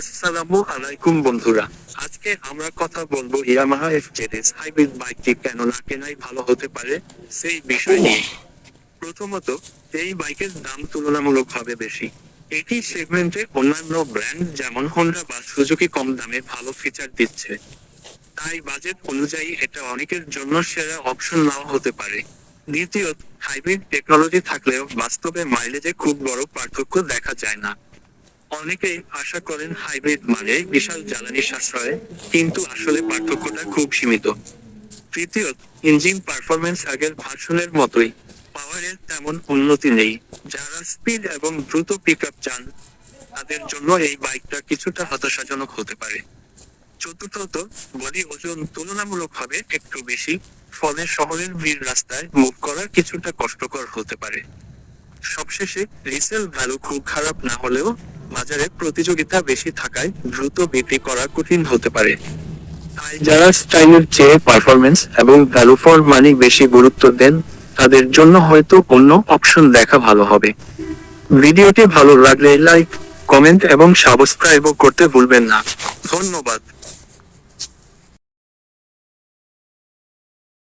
আসসালামু আলাইকুম, বন্ধুরা। আজকে আমরা কথা বলব ইয়ামাহা এফ হাইব্রিড বাইকটি কেন না কেনাই ভালো হতে পারে, সেই বিষয় নিয়ে। প্রথমত, এই বাইকের দাম তুলনামূলকভাবে বেশি। এটি সেগমেন্টে অন্যান্য ব্র্যান্ড যেমন হোন্ডা বা সুজুকি কম দামে ভালো ফিচার দিচ্ছে। তাই বাজেট অনুযায়ী এটা অনেকের জন্য সেরা অপশন নাও হতে পারে। দ্বিতীয়ত, হাইব্রিড টেকনোলজি থাকলেও বাস্তবে মাইলেজে খুব বড় পার্থক্য দেখা যায় না। অনেকেই আশা করেন হাইব্রিড মানে বিশাল জ্বালানি সাশ্রয়, কিন্তু আসলে পার্থক্যটা খুব সীমিত। তৃতীয়ত ইঞ্জিন পারফরমেন্স আগের ভার্সনের মতোই পাওয়ারের তেমন উন্নতি নেই। যারা স্পিড এবং দ্রুত পিক আপ চান, তাদের জন্য এই বাইকটা কিছুটা হতাশাজনক হতে পারে। চতুর্থত বডি ওজন তুলনামূলকভাবে একটু বেশি, ফলে শহরের ভিড় রাস্তায় মুভ করা কিছুটা কষ্টকর হতে পারে। সবশেষে রিসেল ভ্যালু খুব খারাপ না হলেও বাজারে প্রতিযোগিতা বেশি থাকায় দ্রুত বিক্রি করা কঠিন হতে পারে। তাই যারা স্টাইলের চেয়ে পারফরমেন্স এবং ভ্যালু ফর মানি বেশি গুরুত্ব দেন, তাদের জন্য হয়তো অন্য অপশন দেখা ভালো হবে। ভিডিওটি ভালো লাগলে লাইক কমেন্ট এবং সাবস্ক্রাইবও করতে ভুলবেন না। ধন্যবাদ।